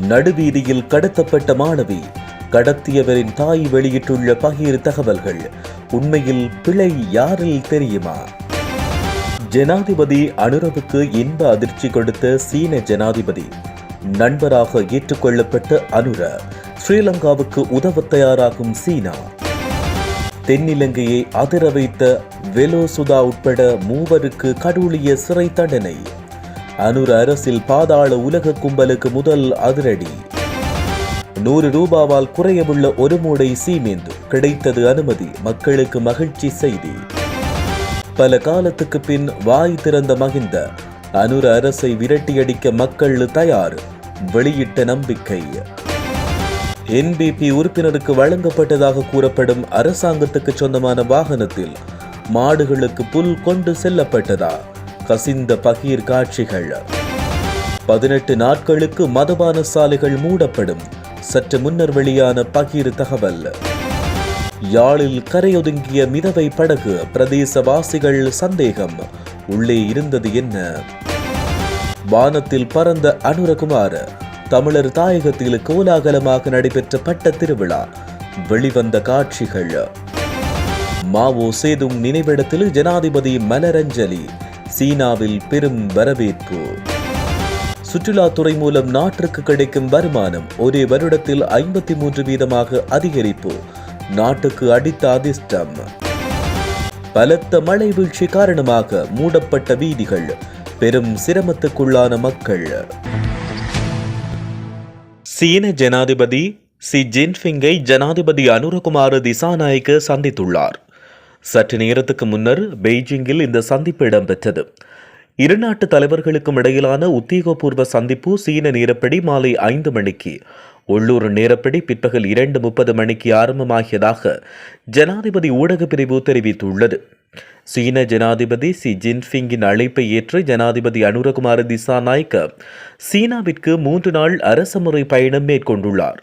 நடுவீதியில் கடத்தப்பட்ட மாணவி கடத்தியவரின் தாய் வெளியிட்டுள்ள பகிர் தகவல்கள் உண்மையில் பிழை யாரில் தெரியுமா? ஜனாதிபதி அனுரவுக்கு இன்ப அதிர்ச்சி கொடுத்த சீன ஜனாதிபதி நண்பராக ஏற்றுக்கொள்ளப்பட்ட அனுர ஸ்ரீலங்காவுக்கு உதவ தயாராகும் சீனா. தென்னிலங்கையை அதிர வைத்த வெலோசுதா உட்பட மூவருக்கு கடூழிய சிறை தண்டனை. அனுர அரசில் பாதாள உலக கும்பலுக்கு முதல் அதிரடி. நூறு ரூபாவால் குறையவுள்ள ஒரு மூடை சீமேந்து கிடைத்தது அனுமதி மக்களுக்கு மகிழ்ச்சி செய்தி. பல காலத்துக்கு பின் வாய் திறந்த மகிந்த அனுர அரசை விரட்டியடிக்க மக்கள் தயார் வெளியிட்ட நம்பிக்கை. என்பிபி உறுப்பினருக்கு வழங்கப்பட்டதாக கூறப்படும் அரசாங்கத்துக்கு சொந்தமான வாகனத்தில் மாடுகளுக்கு புல் கொண்டு செல்லப்பட்டதா? கசிந்த பகீர் காட்சிகள். பதினெட்டு நாட்களுக்கு மதுபான சாலைகள் மூடப்படும். சற்று முன்னர் வெளியான பகீர் தகவல். யாழில் கரையொதுங்கிய மிதவை படகு பிரதேசவாசிகள் சந்தேகம். உள்ளே இருந்தது என்ன? வானத்தில் பறந்த அனுரகுமார் தமிழர் தாயகத்தில் கோலாகலமாக நடைபெற்ற பட்ட திருவிழா. வெளிவந்த காட்சிகள். மாவோ சேதும் நினைவிடத்தில் ஜனாதிபதி மலரஞ்சலி. சீனாவில் பெரும் வரவேற்பு. சுற்றுலாத்துறை மூலம் நாட்டிற்கு கிடைக்கும் வருமானம் ஒரே வருடத்தில் ஐம்பத்தி மூன்று வீதமாக அதிகரிப்பு. நாட்டுக்கு அடித்த அதிர்ஷ்டம். பலத்த மழை வீழ்ச்சி காரணமாக மூடப்பட்ட வீதிகள் பெரும் சிரமத்துக்குள்ளான மக்கள். சீன ஜனாதிபதி சி ஜின்பிங்கை ஜனாதிபதி அனுரகுமார திசாநாயக்க சந்தித்துள்ளார். சற்று நேரத்துக்கு முன்னர் பெய்ஜிங்கில் இந்த சந்திப்பு இடம்பெற்றது. இரு நாட்டு தலைவர்களுக்கும் இடையிலான உத்தியோகபூர்வ சந்திப்பு சீன நேரப்படி மாலை ஐந்து மணிக்கு உள்ளூர் நேரப்படி பிற்பகல் இரண்டு முப்பது மணிக்கு ஆரம்பமாகியதாக ஜனாதிபதி ஊடகப் பிரிவு தெரிவித்துள்ளது. சீன ஜனாதிபதி சி ஜின்பிங்கின் அழைப்பை ஏற்று ஜனாதிபதி அனுரகுமார திசாநாயக்க சீனாவிற்கு மூன்று நாள் அரசுமுறை பயணம் மேற்கொண்டுள்ளார்.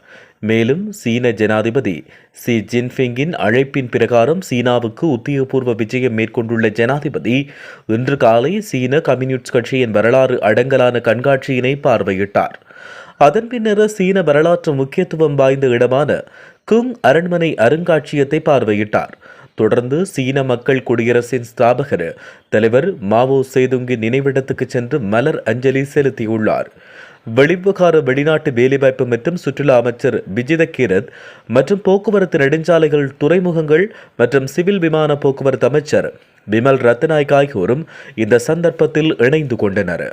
மேலும் சீன ஜனாதிபதி சி ஜின்பிங்கின் அழைப்பின் பிரகாரம் சீனாவுக்கு உத்தியோகபூர்வ விஜயம் மேற்கொண்டுள்ள ஜனாதிபதி இன்று காலை சீன கம்யூனிஸ்ட் கட்சியின் வரலாறு அடங்கலான கண்காட்சியினை பார்வையிட்டார். அதன் பின்னர் சீன வரலாற்று முக்கியத்துவம் வாய்ந்த இடமான குங் அரண்மனை அருங்காட்சியத்தை பார்வையிட்டார். தொடர்ந்து சீன மக்கள் குடியரசின் ஸ்தாபகர் தலைவர் மாவோ சேதுங்கின் நினைவிடத்துக்கு சென்று மலர் அஞ்சலி செலுத்தியுள்ளார். வெளிவிகார வெளிநாட்டு வேலைவாய்ப்பு மற்றும் சுற்றுலா அமைச்சர் விஜித கீரத் மற்றும் போக்குவரத்து நெடுஞ்சாலைகள் துறைமுகங்கள் மற்றும் சிவில் விமான போக்குவரத்து அமைச்சர் விமல் ரத்நாயக் ஆகியோரும் இந்த சந்தர்ப்பத்தில் இணைந்து கொண்டனர்.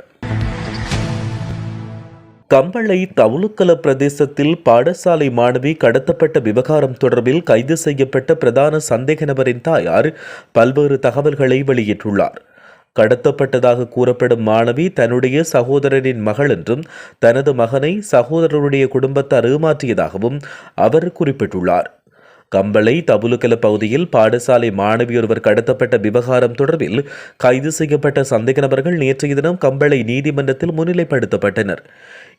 கம்பளை தவுலுக்கல பிரதேசத்தில் பாடசாலை மாணவி கடத்தப்பட்ட விவகாரம் தொடர்பில் கைது செய்யப்பட்ட பிரதான சந்தேக நபரின் தாயார் பல்வேறு தகவல்களை வெளியிட்டுள்ளார். கடத்தப்பட்டதாக கூறப்படும் மாணவி தன்னுடைய சகோதரனின் மகள் என்றும் தனது மகனை சகோதரருடைய குடும்பத்தார் ஏமாற்றியதாகவும் அவர் குறிப்பிட்டுள்ளார். கம்பளை தபுலுக்கல பகுதியில் பாடசாலை மாணவி ஒருவர் கடத்தப்பட்ட விவகாரம் தொடர்பில் கைது செய்யப்பட்ட சந்தேக நபர்கள் நேற்றைய தினம் கம்பளை நீதிமன்றத்தில் முன்னிலைப்படுத்தப்பட்டனர்.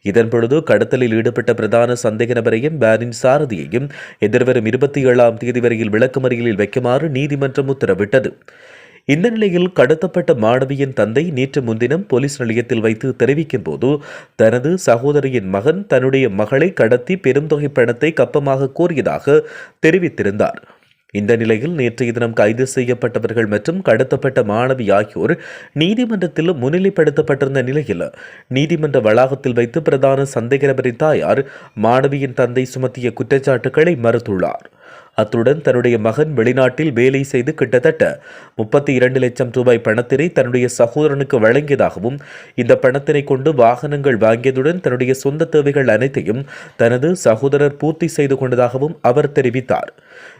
இதன்பொழுது கடத்தலில் ஈடுபட்ட பிரதான சந்தேக நபரையும் வேனின் சாரதியையும் எதிர்வரும் இருபத்தி ஏழாம் தேதி வரையில் விளக்கமறியலில் வைக்குமாறு நீதிமன்றம் உத்தரவிட்டது. இந்த நிலையில் கடத்தப்பட்ட மாணவியின் தந்தை நேற்று முன்தினம் போலீஸ் நிலையத்தில் வைத்து தெரிவிக்கும் போது தனது சகோதரியின் மகன் தன்னுடைய மகளை கடத்தி பெரும் தொகை பணத்தை கப்பமாக கோரியதாக தெரிவித்திருந்தார். இந்த நிலையில் நேற்றைய தினம் கைது செய்யப்பட்டவர்கள் மற்றும் கடத்தப்பட்ட மாணவி ஆகியோர் நீதிமன்றத்தில் முன்னிலைப்படுத்தப்பட்டிருந்த நிலையில் நீதிமன்ற வளாகத்தில் வைத்து பிரதான சந்தேக நபரின் தாயார் மாணவியின் தந்தை சுமத்திய குற்றச்சாட்டுகளை மறுத்துள்ளார். அத்துடன் தன்னுடைய மகன் வெளிநாட்டில் வேலை செய்து கிட்டத்தட்ட முப்பத்தி இரண்டு லட்சம் ரூபாய் பணத்தினை தன்னுடைய சகோதரனுக்கு வழங்கியதாகவும் இந்த பணத்தினை கொண்டு வாகனங்கள் வாங்கியதுடன் தன்னுடைய சொந்த தேவைகள் அனைத்தையும் தனது சகோதரர் பூர்த்தி செய்து கொண்டதாகவும் அவர் தெரிவித்தார்.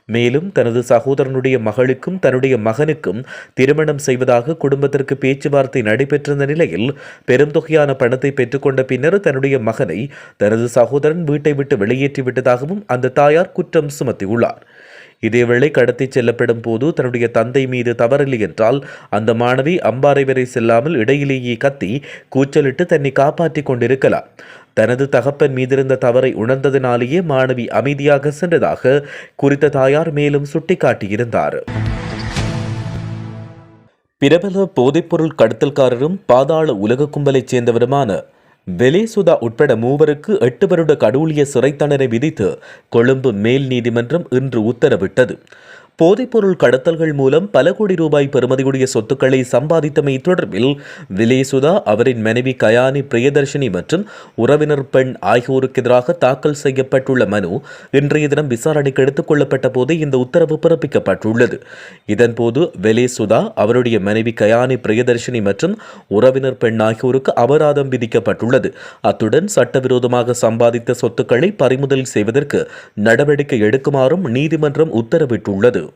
மேலும் தனது சகோதரனுடைய மகளுக்கும் தன்னுடைய மகனுக்கும் திருமணம் செய்வதாக குடும்பத்திற்கு பேச்சுவார்த்தை நடைபெற்றிருந்த நிலையில் பெரும் தொகையான பணத்தை பெற்றுக்கொண்ட பின்னர் தன்னுடைய மகனை தனது சகோதரன் வீட்டை விட்டு வெளியேற்றி விட்டதாகவும் அந்த தாயார் குற்றம் சுமத்தியுள்ளார். இதேவேளை கடத்திச் செல்லப்படும் போது தன்னுடைய தந்தை மீது தவறில்லை என்றால் அந்த மாணவி அம்பாறை வரை செல்லாமல் இடையிலேயே கத்தி கூச்சலிட்டு தன்னை காப்பாற்றிக் கொண்டிருக்கலாம். தனது தகப்பன் மீதிருந்த தவறை உணர்ந்ததினாலேயே மாணவி அமைதியாக சென்றதாக குறித்த தாயார் மேலும் சுட்டிக்காட்டியிருந்தார். பிரபல போதைப்பொருள் கடத்தல்காரரும் பாதாள உலக கும்பலைச் சேர்ந்தவருமான வெலேசுதா உட்பட மூவருக்கு எட்டு வருட கடூழிய சிறை தண்டனை விதித்து கொழும்பு மேல் நீதிமன்றம் இன்று உத்தரவிட்டது. போதைப்பொருள் கடத்தல்கள் மூலம் பல கோடி ரூபாய் பெறுமதியுடைய சொத்துக்களை சம்பாதித்தமை தொடர்பில் விலேசுதா அவரின் மனைவி கயானி பிரியதர்ஷினி மற்றும் உறவினர் பெண் ஆகியோருக்கு எதிராக தாக்கல் செய்யப்பட்டுள்ள மனு இன்றைய தினம் விசாரணைக்கு எடுத்துக் கொள்ளப்பட்ட போது இந்த உத்தரவு பிறப்பிக்கப்பட்டுள்ளது. இதன்போது வெலேசுதா அவருடைய மனைவி கயானி பிரியதர்ஷினி மற்றும் உறவினர் பெண் ஆகியோருக்கு அபராதம் விதிக்கப்பட்டுள்ளது. அத்துடன் சட்டவிரோதமாக சம்பாதித்த சொத்துக்களை பறிமுதல் செய்வதற்கு நடவடிக்கை எடுக்குமாறும் நீதிமன்றம் உத்தரவிட்டுள்ளது.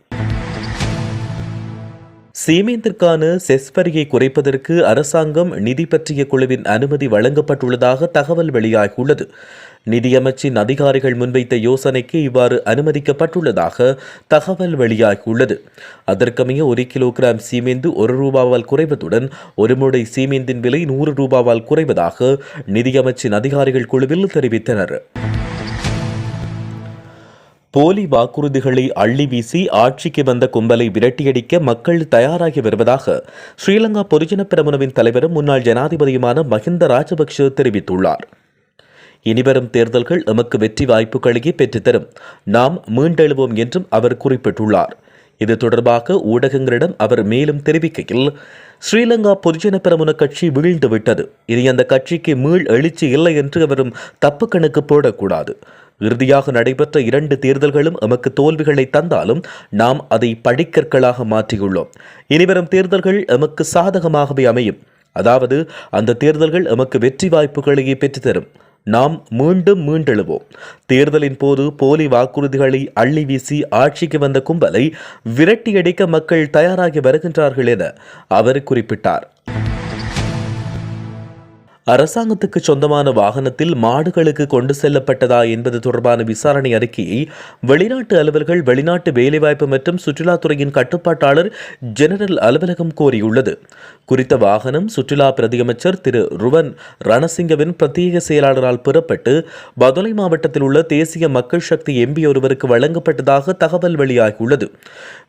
சீமேந்திற்கான செஸ் வரியை குறைப்பதற்கு அரசாங்கம் நிதி பற்றிய குழுவின் அனுமதி வழங்கப்பட்டுள்ளதாக தகவல் வெளியாகியுள்ளது. நிதியமைச்சின் அதிகாரிகள் முன்வைத்த யோசனைக்கு இவ்வாறு அனுமதிக்கப்பட்டுள்ளதாக தகவல் வெளியாகியுள்ளது. அதற்கமைய ஒரு கிலோகிராம் சீமேந்து ஒரு ரூபாவால் குறைவதுடன் ஒரு முடை சீமேந்தின் விலை நூறு ரூபாவால் குறைவதாக நிதியமைச்சின் அதிகாரிகள் குழுவில் தெரிவித்தனர். போலி வாக்குறுதிகளை அள்ளி வீசி ஆட்சிக்கு வந்த கும்பலை விரட்டியடிக்க மக்கள் தயாராகி வருவதாக ஸ்ரீலங்கா பொதுஜன பிரமுனவின் தலைவரும் முன்னாள் ஜனாதிபதியுமான மஹிந்த ராஜபக்ஷ தெரிவித்துள்ளார். இனிவரும் தேர்தல்கள் எமக்கு வெற்றி வாய்ப்புகளையே பெற்றுத்தரும் நாம் மீண்டெழுவோம் என்றும் அவர் குறிப்பிட்டுள்ளார். இது தொடர்பாக ஊடகங்களிடம் அவர் மேலும் தெரிவிக்கையில் ஸ்ரீலங்கா பொதுஜன பெரமுன கட்சி வீழ்ந்துவிட்டது. இனி அந்த கட்சிக்கு மீள் எழுச்சி இல்லை என்று அவரும் தப்பு கணக்கு போடக்கூடாது. இறுதியாக நடைபெற்ற இரண்டு தேர்தல்களும் எமக்கு தோல்விகளை தந்தாலும் நாம் அதை படிக்கற்களாக மாற்றியுள்ளோம். இனிவரும் தேர்தல்கள் எமக்கு சாதகமாகவே அமையும். அதாவது அந்த தேர்தல்கள் எமக்கு வெற்றி வாய்ப்புகளையே பெற்றுத்தரும். நாம் மீண்டும் மீண்டெழுவோம். தேர்தலின் போது போலி வாக்குறுதிகளை அள்ளி வீசி ஆட்சிக்கு வந்த கும்பலை விரட்டியடிக்க மக்கள் தயாராகி வருகின்றார்கள் என அவர் குறிப்பிட்டார். அரசாங்கத்துக்கு சொந்தமான வாகனத்தில் மாடுகளுக்கு கொண்டு செல்லப்பட்டதா என்பது தொடர்பான விசாரணை அறிக்கையை வெளிநாட்டு அலுவல்கள் வெளிநாட்டு வேலைவாய்ப்பு மற்றும் சுற்றுலாத்துறையின் கட்டுப்பாட்டாளர் ஜெனரல் அலுவலகம் கோரியுள்ளது. குறித்த வாகனம் சுற்றுலா பிரதியமைச்சர் திரு ருவன் ரணசிங்கவின் பிரத்யேக செயலாளரால் புறப்பட்டு பதுளை மாவட்டத்தில் உள்ள தேசிய மக்கள் சக்தி எம்பி ஒருவருக்கு வழங்கப்பட்டதாக தகவல் வெளியாகியுள்ளது.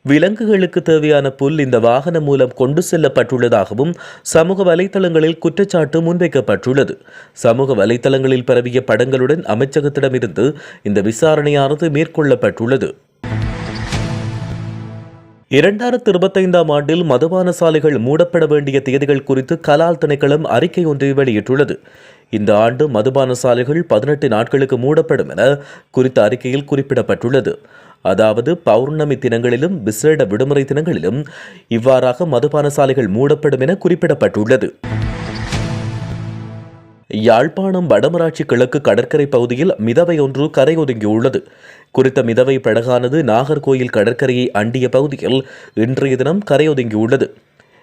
விலங்குகளுக்கு தேவையான புல் இந்த வாகனம் மூலம் கொண்டு செல்லப்பட்டுள்ளதாகவும் சமூக வலைதளங்களில் குற்றச்சாட்டு முன்வைக்கப்பட்டுள்ளது. சமூக வலைதளங்களில் பரவிய படங்களுடன் அமைச்சகத்திடமிருந்து இந்த விசாரணையானது மேற்கொள்ளப்பட்டுள்ளது. இரண்டாயிரத்தி இருபத்தைந்தாம் ஆண்டில் மதுபான சாலைகள் மூடப்பட வேண்டிய தேதிகள் குறித்து கலால் திணைக்களம் அறிக்கை ஒன்றை வெளியிட்டுள்ளது. இந்த ஆண்டு மதுபான சாலைகள் பதினெட்டு நாட்களுக்கு மூடப்படும் என குறித்த அறிக்கையில் குறிப்பிடப்பட்டுள்ளது. அதாவது பௌர்ணமி தினங்களிலும் விசேட விடுமுறை தினங்களிலும் இவ்வாறாக மதுபான சாலைகள் மூடப்படும் என குறிப்பிடப்பட்டுள்ளது. யாழ்ப்பாணம் வடமராட்சி கிழக்கு கடற்கரை பகுதியில் மிதவை ஒன்று கரையொதுங்கியுள்ளது குறித்த மிதவை படகானது நாகர்கோயில் கடற்கரையை அண்டிய பகுதியில் இன்றைய தினம் கரையொதுங்கியுள்ளது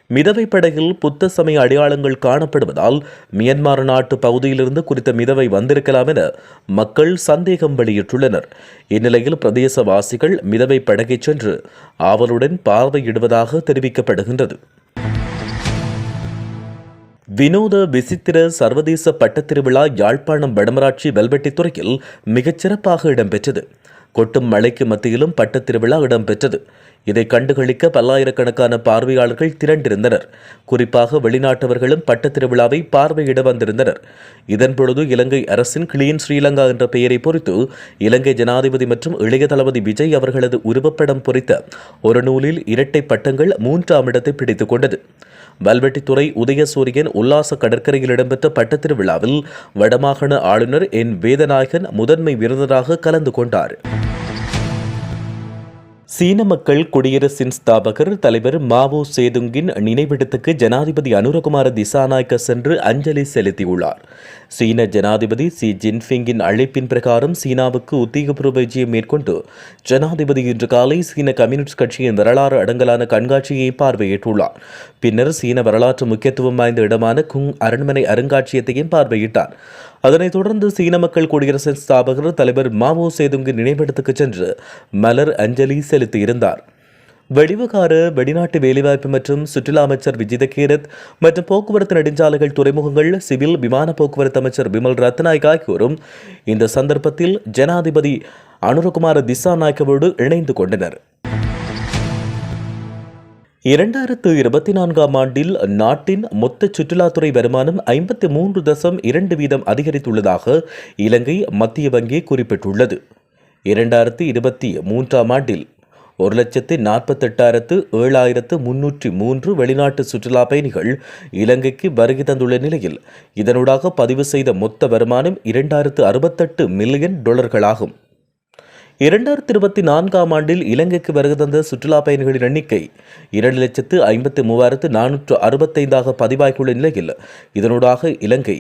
மிதவை படகில் புத்த சமய அடையாளங்கள் காணப்படுவதால் மியன்மார் நாட்டு பகுதியிலிருந்து குறித்த மிதவை வந்திருக்கலாம் என மக்கள் சந்தேகம் வெளியிட்டுள்ளனர். இந்நிலையில் பிரதேசவாசிகள் மிதவை படகை சென்று ஆவலுடன் பார்வையிடுவதாக தெரிவிக்கப்படுகின்றது. வினோத விசித்திர சர்வதேச பட்டத்திருவிழா யாழ்ப்பாணம் வடமராட்சி வெல்வெட்டித்துறையில் மிகச்சிறப்பாக இடம்பெற்றது. கொட்டும் மழைக்கு மத்தியிலும் பட்டத்திருவிழா இடம்பெற்றது. இதை கண்டுகளிக்க பல்லாயிரக்கணக்கான பார்வையாளர்கள் திரண்டிருந்தனர். குறிப்பாக வெளிநாட்டவர்களும் பட்ட திருவிழாவை பார்வையிட வந்திருந்தனர். இதன்பொழுது இலங்கை அரசின் கிளீன் ஸ்ரீலங்கா என்ற பெயரை பொறித்து இலங்கை ஜனாதிபதி மற்றும் இளைய தளபதி விஜய் அவர்களது உருவப்படம் பொறித்த ஒரு நூலில் இரட்டை பட்டங்கள் மூன்றாம் இடத்தை பிடித்துக் கொண்டது. வல்வெட்டித்துறை உதயசூரியன் உல்லாச கடற்கரையில் இடம்பெற்ற பட்டத்திருவிழாவில் வடமாகாண ஆளுநர் என் வேதநாயகன் முதன்மை விருந்தராக கலந்து கொண்டார். சீன மக்கள் குடியரசின் ஸ்தாபகர் தலைவர் மாவோ சேதுங்கின் நினைவிடத்துக்கு ஜனாதிபதி அனுரகுமார திசாநாயக்க சென்று அஞ்சலி செலுத்தியுள்ளார். சீன ஜனாதிபதி சி ஜின்பிங்கின் அழைப்பின் பிரகாரம் சீனாவுக்கு உத்தியோகபூர்வ விஜயம் மேற்கொண்டு ஜனாதிபதி இன்று காலை சீன கம்யூனிஸ்ட் கட்சியின் வரலாறு அடங்கலான கண்காட்சியை பார்வையிட்டுள்ளார். பின்னர் சீன வரலாற்று முக்கியத்துவம் வாய்ந்த இடமான குங் அரண்மனை அருங்காட்சியகத்தையும் பார்வையிட்டார். அதனைத் தொடர்ந்து சீன மக்கள் குடியரசின் ஸ்தாபகர் தலைவர் மாவோ சேதுங்கு நினைவிடத்துக்கு சென்று மலர் அஞ்சலி செலுத்தியிருந்தார். வெளிவகார வெளிநாட்டு வேலைவாய்ப்பு மற்றும் சுற்றுலா அமைச்சர் விஜித கீரத் மற்றும் போக்குவரத்து நெடுஞ்சாலைகள் துறைமுகங்கள் சிவில் விமான போக்குவரத்து அமைச்சர் விமல் ரத்நாயக் ஆகியோரும் இந்த சந்தர்ப்பத்தில் ஜனாதிபதி அனுரகுமார திசா நாயக்கவோடு இணைந்து கொண்டனர். இரண்டாயிரத்து இருபத்தி நான்காம் ஆண்டில் நாட்டின் மொத்த சுற்றுலாத்துறை வருமானம் ஐம்பத்தி மூன்று தசம் இரண்டு வீதம் அதிகரித்துள்ளதாக இலங்கை மத்திய வங்கி குறிப்பிட்டுள்ளது. இரண்டாயிரத்து இருபத்தி மூன்றாம் ஆண்டில் ஒரு லட்சத்து நாற்பத்தெட்டாயிரத்து ஏழாயிரத்து முன்னூற்றி மூன்று வெளிநாட்டு சுற்றுலா பயணிகள் இலங்கைக்கு வருகை தந்துள்ள நிலையில் இதனூடாக பதிவு செய்த மொத்த வருமானம் இரண்டாயிரத்து அறுபத்தெட்டு மில்லியன் டாலர்களாகும். இரண்டாயிரத்தி இருபத்தி நான்காம் ஆண்டில் இலங்கைக்கு வருகை தந்த சுற்றுலா பயணிகளின் எண்ணிக்கை இரண்டு லட்சத்து ஐம்பத்தி மூவாயிரத்து நானூற்று அறுபத்தைந்தாக பதிவாகியுள்ள நிலையில் இதனூடாக இலங்கை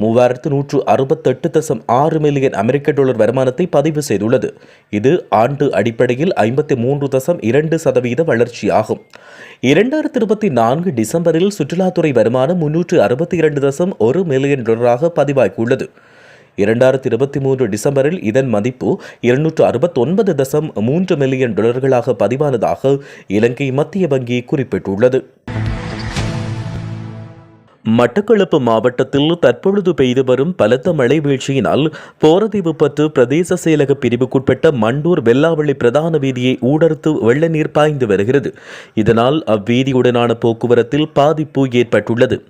மூவாயிரத்து நூற்று அறுபத்தெட்டு தசம் ஆறு மில்லியன் அமெரிக்க டாலர் வருமானத்தை பதிவு செய்துள்ளது. இது ஆண்டு அடிப்படையில் ஐம்பத்தி மூன்று தசம் இரண்டு சதவீத வளர்ச்சியாகும். இரண்டாயிரத்தி இருபத்தி நான்கு டிசம்பரில் சுற்றுலாத்துறை வருமானம் முன்னூற்று அறுபத்தி இரண்டு தசம் ஒரு மில்லியன் டாலராக பதிவாகியுள்ளது. இரண்டாயிரத்தி இருபத்தி மூன்று டிசம்பரில் இதன் மதிப்பு இருநூற்று அறுபத்தி ஒன்பது தசம் மூன்று மில்லியன் டாலர்களாக பதிவானதாக இலங்கை மத்திய வங்கி குறிப்பிட்டுள்ளது. மட்டக்களப்பு மாவட்டத்தில் தற்பொழுது பெய்து வரும் பலத்த மழை வீழ்ச்சியினால் போரதீவு பற்று பிரதேச செயலக பிரிவுக்குட்பட்ட மண்டூர் வெல்லாவளி பிரதான வீதியை ஊடறுத்து வெள்ள நீர் பாய்ந்து வருகிறது. இதனால் அவ்வீதியுடனான போக்குவரத்தில் பாதிப்பு ஏற்பட்டுள்ளது.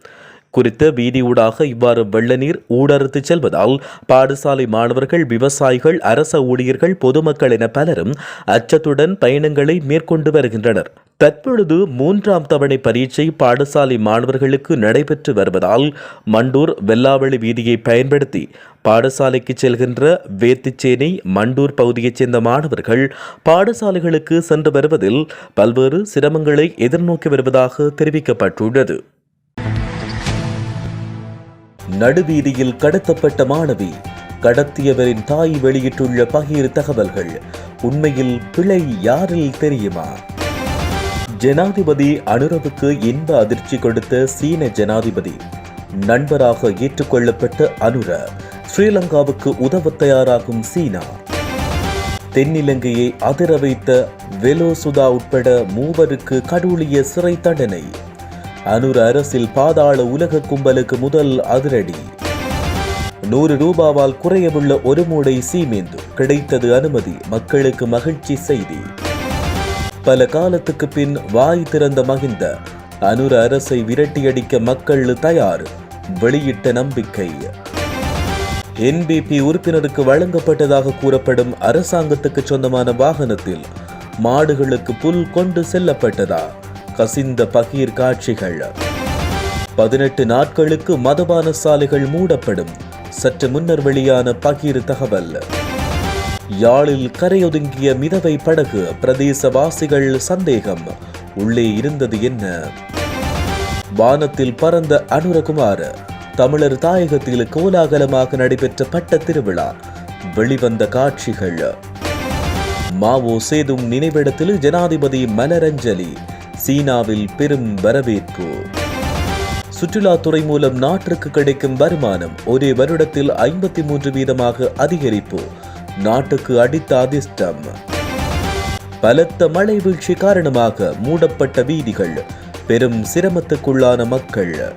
குறித்த வீதியூடாக இவ்வாறு வெள்ள நீர் ஊடறுத்து செல்வதால் பாடசாலை மாணவர்கள் விவசாயிகள் அரச ஊழியர்கள் பொதுமக்கள் என பலரும் அச்சத்துடன் பயணங்களை மேற்கொண்டு வருகின்றனர். தற்பொழுது மூன்றாம் தவணை பரீட்சை பாடசாலை மாணவர்களுக்கு நடைபெற்று வருவதால் மண்டூர் வெல்லாவளி வீதியை பயன்படுத்தி பாடசாலைக்கு செல்கின்ற வேத்திச்சேனை மண்டூர் பகுதியைச் சேர்ந்த மாணவர்கள் பாடசாலைகளுக்கு சென்று வருவதில் பல்வேறு சிரமங்களை எதிர்நோக்கி வருவதாக தெரிவிக்கப்பட்டுள்ளது. நடுவீதியில் கடத்தப்பட்ட மாணவி கடத்தியவரின் தாய் வெளியிட்டுள்ள பகிர் தகவல்கள் உண்மையில் பிழை யாரில் தெரியுமா? ஜனாதிபதி அனுரவுக்கு இன்ப அதிர்ச்சி கொடுத்த சீன ஜனாதிபதி நண்பராக ஏற்றுக்கொள்ளப்பட்ட அனுர ஸ்ரீலங்காவுக்கு உதவ தயாராகும் சீனா. தென்னிலங்கையை அதிர வைத்த வெலோசுதா உட்பட மூவருக்கு கடூழிய சிறை தண்டனை. அனுர அரசில் பாதாள உலக கும்பலுக்கு முதல் அதிரடி. நூறு ரூபாவால் குறையவுள்ள ஒரு மூடை சீமேந்து கிடைத்தது அனுமதி மக்களுக்கு மகிழ்ச்சி செய்தி. பல காலத்துக்கு பின் வாய் திறந்த மகிந்த அனுர அரசை விரட்டியடிக்க மக்கள் தயார் வெளியிட்ட நம்பிக்கை. என்பிபி உறுப்பினருக்கு வழங்கப்பட்டதாக கூறப்படும் அரசாங்கத்துக்கு சொந்தமான வாகனத்தில் மாடுகளுக்கு புல் கொண்டு செல்லப்பட்டதா? கசிந்த பகீர் காட்சிகள். பதினெட்டு நாட்களுக்கு மதுபான சாலைகள் மூடப்படும். சற்று முன்னர் வெளியான பகீர் தகவல். யாழில் கரையொதுங்கிய மிதவை படகு பிரதேசவாசிகள் சந்தேகம். உள்ளே இருந்தது என்ன? வானத்தில் பறந்த அனுரகுமார். தமிழர் தாயகத்தில் கோலாகலமாக நடைபெற்ற பட்ட திருவிழா. வெளிவந்த காட்சிகள். மாவோ சேதும் நினைவிடத்தில் ஜனாதிபதி மலரஞ்சலி. சீனாவில் பெரும் வரவேற்பு. சுற்றுலாத்துறை மூலம் நாட்டிற்கு கிடைக்கும் வருமானம் ஒரே வருடத்தில் ஐம்பத்தி மூன்று வீதமாக அதிகரிப்பு. நாட்டுக்கு அடித்த அதிர்ஷ்டம். பலத்த மழை வீழ்ச்சி காரணமாக மூடப்பட்ட வீதிகள் பெரும் சிரமத்துக்குள்ளான மக்கள்.